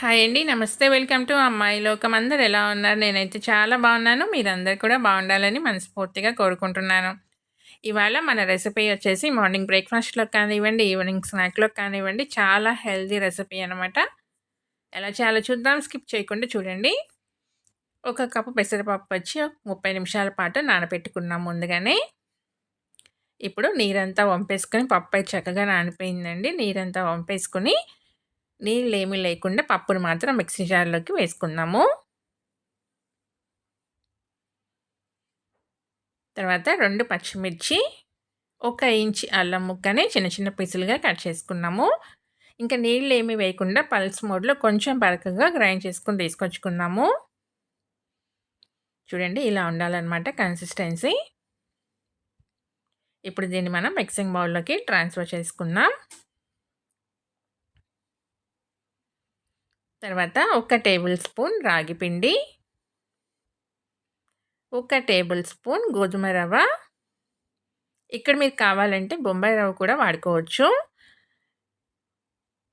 Hi అండి. నమస్తే. Welcome to అమ్మాయి లోకం. అందరు ఎలా ఉన్నారు? నేనైతే చాలా బాగున్నాను. మీరందరు కూడా బాగుండాలని మనస్ఫూర్తిగా కోరుకుంటున్నాను. ఇవాళ మన రెసిపీ వచ్చేసి మార్నింగ్ బ్రేక్ఫాస్ట్లో కానివ్వండి ఈవినింగ్ స్నాక్లో కానివ్వండి చాలా హెల్దీ రెసిపీ అనమాట ఎలా చేయాలో చూద్దాం. స్కిప్ చేయకుండా చూడండి. ఒక కప్పు పెసరపప్పు వచ్చి ముప్పై నిమిషాల పాటు నానబెట్టుకున్నాం ముందుగానే. ఇప్పుడు నీరంతా వంపేసుకొని పప్పు చక్కగా నానిపోయిందండి. నీరంతా వంపేసుకుని నీళ్ళు ఏమీ లేకుండా పప్పును మాత్రం మిక్సీ జార్లోకి వేసుకుందాము. తర్వాత రెండు పచ్చిమిర్చి ఒక ఇంచి అల్లం ముక్కని చిన్న చిన్న పీసులుగా కట్ చేసుకున్నాము. ఇంకా నీళ్ళు ఏమి వేయకుండా పల్స్ మోడ్లో కొంచెం బరకగా గ్రైండ్ చేసుకుని తీసుకొచ్చుకున్నాము. చూడండి ఇలా ఉండాలన్నమాట కన్సిస్టెన్సీ. ఇప్పుడు దీన్ని మనం మిక్సింగ్ బౌల్లోకి ట్రాన్స్ఫర్ చేసుకుందాం. తర్వాత ఒక టేబుల్ స్పూన్ రాగి పిండి ఒక టేబుల్ స్పూన్ గోధుమ రవ్వ. ఇక్కడ మీరు కావాలంటే బొంబాయి రవ్వ కూడా వాడుకోవచ్చు.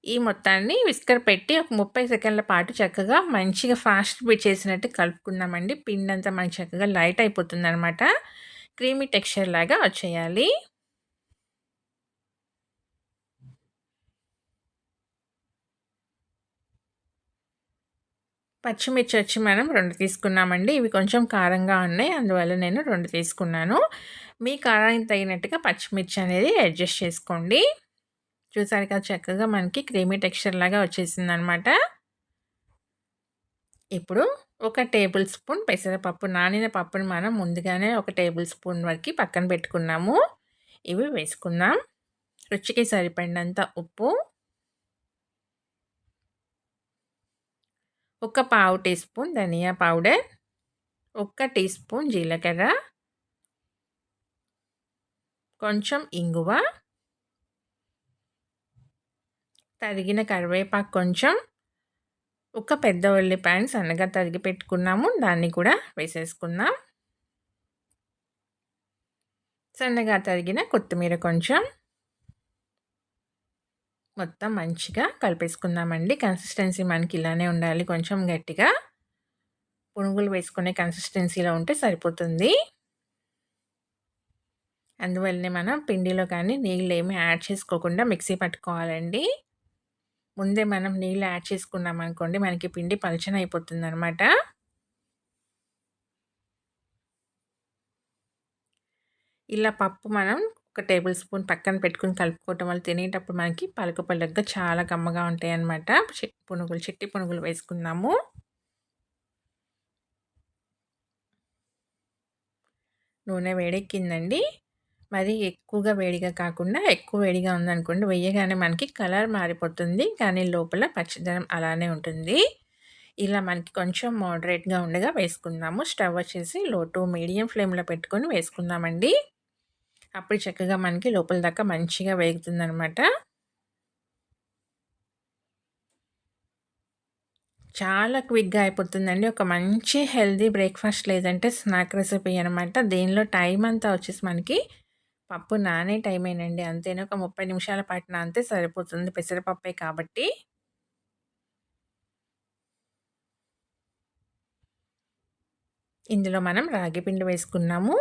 ఈ మొత్తాన్ని విస్కర్ పెట్టి ఒక ముప్పై సెకండ్ల పాటు చక్కగా మంచిగా ఫాస్ట్ బిట్ చేసినట్టు కలుపుకున్నామండి పిండి అంతా మనకి చక్కగా లైట్ అయిపోతుంది అనమాట క్రీమీ టెక్స్చర్ లాగా వచ్చేయాలి. పచ్చిమిర్చి వచ్చి మనం రెండు తీసుకున్నామండి. ఇవి కొంచెం కారంగా ఉన్నాయి. అందువల్ల నేను రెండు తీసుకున్నాను. మీ కారానికి తగినట్టుగా పచ్చిమిర్చి అనేది అడ్జస్ట్ చేసుకోండి. చూసారు కదా చక్కగా మనకి క్రీమీ టెక్స్చర్ లాగా వచ్చేసింది అనమాట ఇప్పుడు ఒక టేబుల్ స్పూన్ పెసరపప్పు నానిన పప్పుని మనం ముందుగానే ఒక టేబుల్ స్పూన్ వరకు పక్కన పెట్టుకున్నాము. ఇవి వేసుకుందాం. రుచికి సరిపడినంత ఉప్పు ఒక పావు టీ స్పూన్ ధనియా పౌడర్ ఒక్క టీ స్పూన్ జీలకర్ర కొంచెం ఇంగువ తరిగిన కరివేపాకు కొంచెం ఒక పెద్ద ఉల్లిపాయను సన్నగా తరిగి పెట్టుకున్నాము దాన్ని కూడా వేసేసుకుందాం. సన్నగా తరిగిన కొత్తిమీర కొంచెం మొత్తం మంచిగా కలిపేసుకుందామండి. కన్సిస్టెన్సీ మనకి ఇలానే ఉండాలి. కొంచెం గట్టిగా పునుగులు వేసుకునే కన్సిస్టెన్సీలో ఉంటే సరిపోతుంది. అందువల్లనే మనం పిండిలో కానీ నీళ్ళు ఏమి యాడ్ చేసుకోకుండా మిక్సీ పట్టుకోవాలండి. ముందే మనం నీళ్ళు యాడ్ చేసుకున్నాం అనుకోండి మనకి పిండి పలచన అయిపోతుంది అనమాట ఇలా పప్పు మనం ఒక టేబుల్ స్పూన్ పక్కన పెట్టుకుని కలుపుకోవటం వల్ల తినేటప్పుడు మనకి పలుకు పలుగ్గా చాలా కమ్మగా ఉంటాయి అన్నమాట పునుగులు చిట్టి పునుగులు వేసుకున్నాము నూనె వేడెక్కిందండి. మరి ఎక్కువగా వేడిగా కాకుండా ఎక్కువ వేడిగా ఉందనుకోండి వేయగానే మనకి కలర్ మారిపోతుంది కానీ లోపల పచ్చదనం అలానే ఉంటుంది. ఇలా మనకి కొంచెం మోడరేట్గా ఉండగా వేసుకుందాము. స్టవ్ వచ్చేసి లో టు మీడియం ఫ్లేమ్లో పెట్టుకొని వేసుకుందామండి. అప్పుడు చక్కగా మనకి లోపల దాకా మంచిగా వేగుతుందనమాట చాలా క్విక్గా అయిపోతుందండి. ఒక మంచి హెల్దీ బ్రేక్ఫాస్ట్ లేదంటే స్నాక్ రెసిపీ అనమాట దీనిలో టైం అంతా వచ్చేసి మనకి పప్పు నానే టైం అయినండి అంతేనా? ఒక ముప్పై నిమిషాల పాటు నానితే సరిపోతుంది. పెసరపప్పే కాబట్టి. ఇందులో మనం రాగి పిండి వేసుకున్నాము.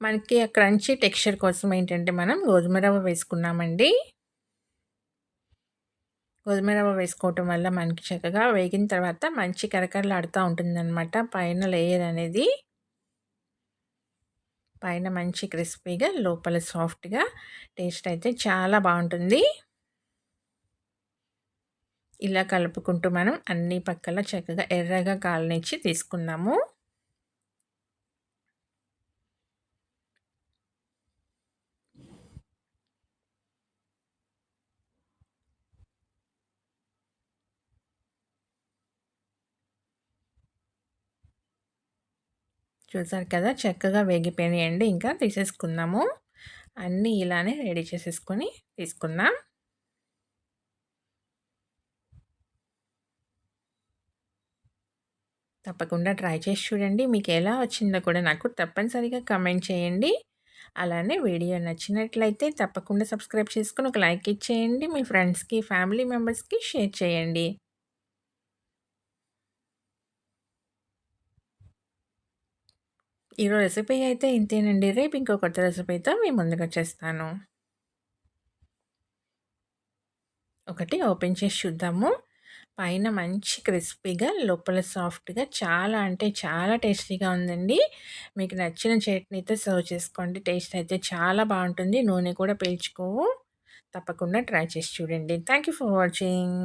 మనకి ఆ క్రంచీ టెక్స్చర్ కోసం ఏంటంటే మనం గోధుమ రవ్వ వేసుకున్నామండి. గోధుమ రవ్వ వేసుకోవటం వల్ల మనకి చక్కగా వేగిన తర్వాత మంచి కరకరలాడుతూ ఉంటుందన్నమాట. పైన లేయర్ అనేది పైన మంచి క్రిస్పీగా లోపల సాఫ్ట్గా టేస్ట్ అయితే చాలా బాగుంటుంది. ఇలా కలుపుకుంటూ మనం అన్ని పక్కల చక్కగా ఎర్రగా కాలనిచ్చి తీసుకున్నాము చూసారు కదా చక్కగా వేగిపోయినాయండి. ఇంకా తీసేసుకుందాము. అన్నీ ఇలానే రెడీ చేసేసుకొని తీసుకుందాం. తప్పకుండా ట్రై చేసి చూడండి. మీకు ఎలా వచ్చిందో కూడా నాకు తప్పనిసరిగా కమెంట్ చేయండి. అలానే వీడియో నచ్చినట్లయితే తప్పకుండా సబ్స్క్రైబ్ చేసుకుని ఒక లైక్ ఇచ్చేయండి. మీ ఫ్రెండ్స్కి ఫ్యామిలీ మెంబర్స్కి షేర్ చేయండి. ఈరోజు రెసిపీ అయితే ఇంతేనండి. రేపు ఇంకో కొత్త రెసిపీతో మీ ముందుకొచ్చేస్తాను. ఒకటి ఓపెన్ చేసి చూద్దాము. పైన మంచి క్రిస్పీగా, లోపల సాఫ్ట్‌గా చాలా అంటే చాలా టేస్టీగా ఉందండి. మీకు నచ్చిన చట్నీతో సర్వ్ చేసుకోండి. టేస్ట్ అయితే చాలా బాగుంటుంది నూనె కూడా పీల్చుకోవు. తప్పకుండా ట్రై చేసి చూడండి. Thank you for watching.